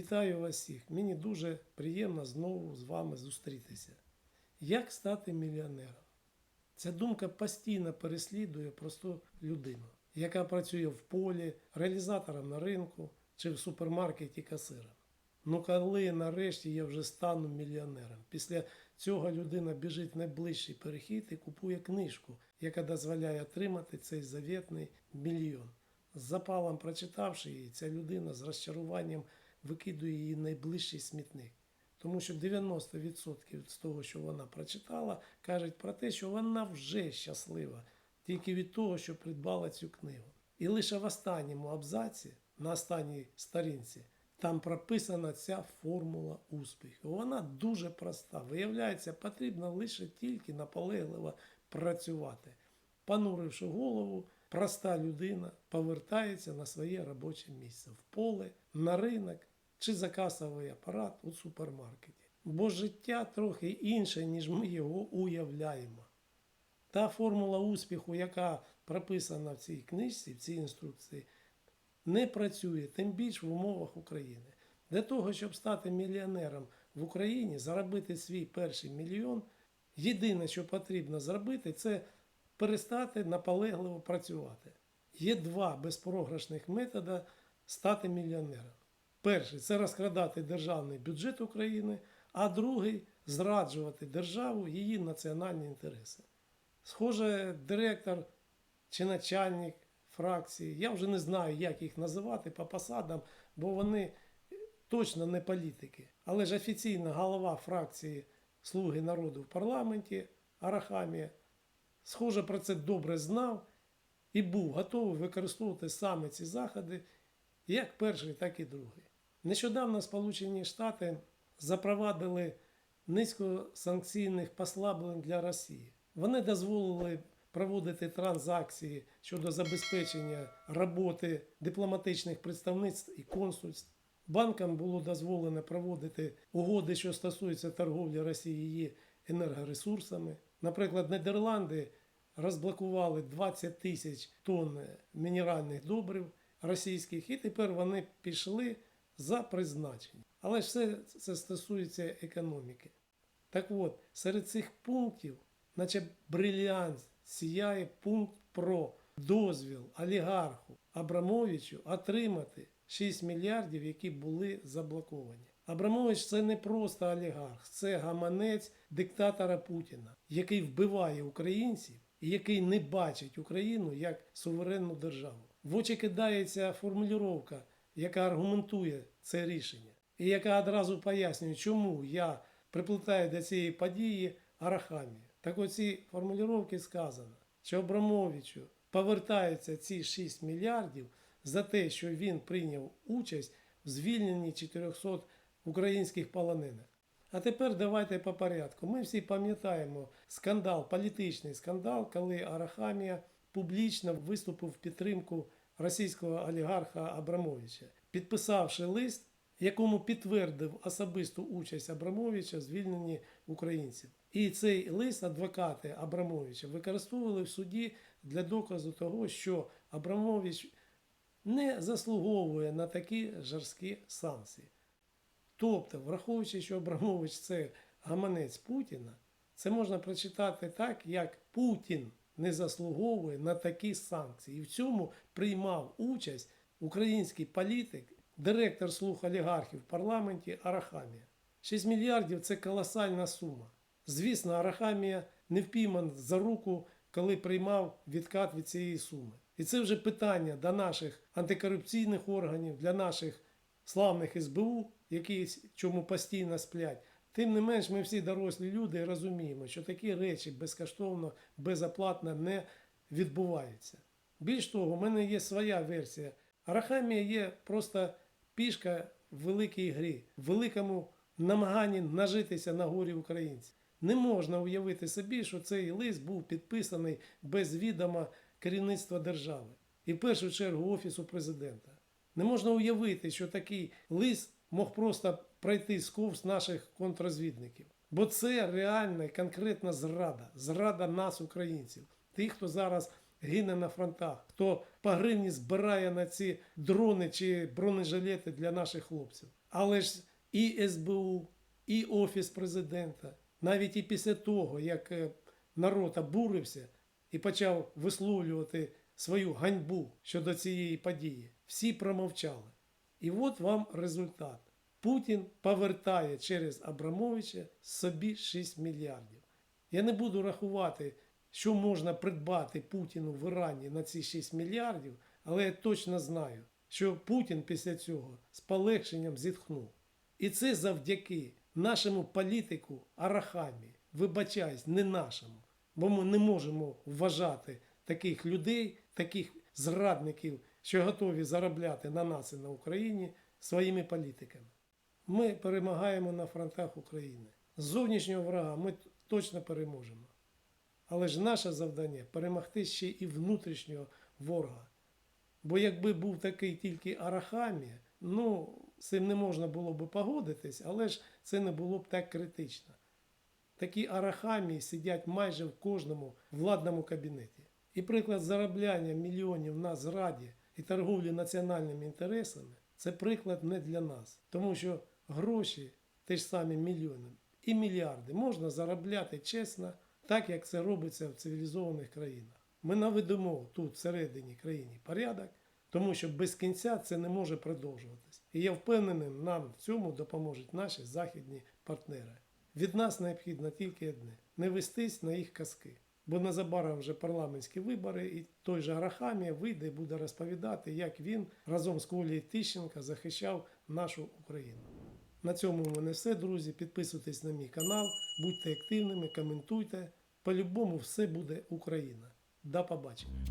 Вітаю вас всіх. Мені дуже приємно знову з вами зустрітися. Як стати мільйонером? Ця думка постійно переслідує просту людину, яка працює в полі, реалізатором на ринку чи в супермаркеті касиром. Ну коли нарешті я вже стану мільйонером? Після цього людина біжить в найближчий перехід і купує книжку, яка дозволяє отримати цей завітний мільйон. З запалом прочитавши її, ця людина з розчаруванням викидує її найближчий смітник. Тому що 90% з того, що вона прочитала, кажуть про те, що вона вже щаслива тільки від того, що придбала цю книгу. І лише в останньому абзаці, на останній сторінці, там прописана ця формула успіху. Вона дуже проста. Виявляється, потрібно лише тільки наполегливо працювати. Понуривши голову, проста людина повертається на своє робоче місце в поле, на ринок чи за касовий апарат у супермаркеті. Бо життя трохи інше, ніж ми його уявляємо. Та формула успіху, яка прописана в цій книжці, в цій інструкції, не працює, тим більш в умовах України. Для того, щоб стати мільйонером в Україні, заробити свій перший мільйон, єдине, що потрібно зробити, це перестати наполегливо працювати. Є два безпрограшних методи стати мільйонером. Перший це розкрадати державний бюджет України, а другий зраджувати державу, її національні інтереси. Схоже, директор чи начальник фракції, я вже не знаю, як їх називати по посадам, бо вони точно не політики. Але ж офіційна голова фракції Слуги народу в парламенті Арахамія, схоже, про це добре знав і був готовий використовувати саме ці заходи, як перший, так і другий. Нещодавно Сполучені Штати запровадили низку санкційних послаблень для Росії. Вони дозволили проводити транзакції щодо забезпечення роботи дипломатичних представництв і консульств. Банкам було дозволено проводити угоди, що стосуються торговлі Росії її енергоресурсами. Наприклад, Нідерланди розблокували 20 тисяч тонн мінеральних добрив російських, і тепер вони пішли за призначення. Але ж все це стосується економіки. Так от, серед цих пунктів, наче брильянт, сіяє пункт про дозвіл олігарху Абрамовичу отримати 6 мільярдів, які були заблоковані. Абрамович це не просто олігарх, це гаманець диктатора Путіна, який вбиває українців і який не бачить Україну як суверенну державу. В очі кидається формулювання, яка аргументує це рішення, і яка одразу пояснює, чому я приплетаю до цієї події Арахамію. Так оці формулювання сказано, що Абрамовичу повертаються ці 6 мільярдів за те, що він прийняв участь в звільненні 400 українських полонених. А тепер давайте по порядку. Ми всі пам'ятаємо скандал, політичний скандал, коли Арахамія публічно виступив в підтримку російського олігарха Абрамовича, підписавши лист, якому підтвердив особисту участь Абрамовича в звільненні українців. І цей лист адвокати Абрамовича використовували в суді для доказу того, що Абрамович не заслуговує на такі жорсткі санкції. Тобто, враховуючи, що Абрамович це гаманець Путіна, це можна прочитати так, як Путін не заслуговує на такі санкції. І в цьому приймав участь український політик, директор слуг олігархів в парламенті Арахамія. 6 мільярдів це колосальна сума. Звісно, Арахамія не впійман за руку, коли приймав відкат від цієї суми. І це вже питання до наших антикорупційних органів, для наших славних СБУ, які чому постійно сплять. Тим не менш, ми всі дорослі люди розуміємо, що такі речі безкоштовно, безоплатно не відбуваються. Більш того, у мене є своя версія. Арахамія є просто пішка в великій грі, в великому намаганні нажитися на горі українців. Не можна уявити собі, що цей лист був підписаний без відома керівництва держави і в першу чергу Офісу президента. Не можна уявити, що такий лист мог просто пройти сковз наших контррозвідників. Бо це реальна і конкретна зрада, зрада нас, українців, тих, хто зараз гине на фронтах, хто по гривні збирає на ці дрони чи бронежилети для наших хлопців. Але ж і СБУ, і Офіс президента, навіть і після того, як е, народ обурився і почав висловлювати свою ганьбу щодо цієї події, всі промовчали. І от вам результат. Путін повертає через Абрамовича собі 6 мільярдів. Я не буду рахувати, що можна придбати Путіну в Ірані на ці 6 мільярдів, але я точно знаю, що Путін після цього з полегшенням зітхнув. І це завдяки нашому політику Арахамі. Вибачаюсь, не нашому. Бо ми не можемо вважати таких людей, таких зрадників, що готові заробляти на нас і на Україні своїми політиками. Ми перемагаємо на фронтах України. З зовнішнього врага ми точно переможемо. Але ж наше завдання перемогти ще і внутрішнього ворога. Бо якби був такий тільки Арахамія, ну, з цим не можна було б погодитись, але ж це не було б так критично. Такі арахамії сидять майже в кожному владному кабінеті. І приклад заробляння мільйонів на зраді і торговлі національними інтересами це приклад не для нас. Тому що гроші, ті ж самі мільйони і мільярди, можна заробляти чесно, так як це робиться в цивілізованих країнах. Ми наведемо тут всередині країни порядок, тому що без кінця це не може продовжуватись. І я впевнений, нам в цьому допоможуть наші західні партнери. Від нас необхідно тільки одне не вестись на їх казки. Бо незабаром вже парламентські вибори, і той же Арахамія вийде і буде розповідати, як він разом з Колією Тищенка захищав нашу Україну. На цьому в мене все, друзі. Підписуйтесь на мій канал, будьте активними, коментуйте. По-любому все буде Україна. До побачення.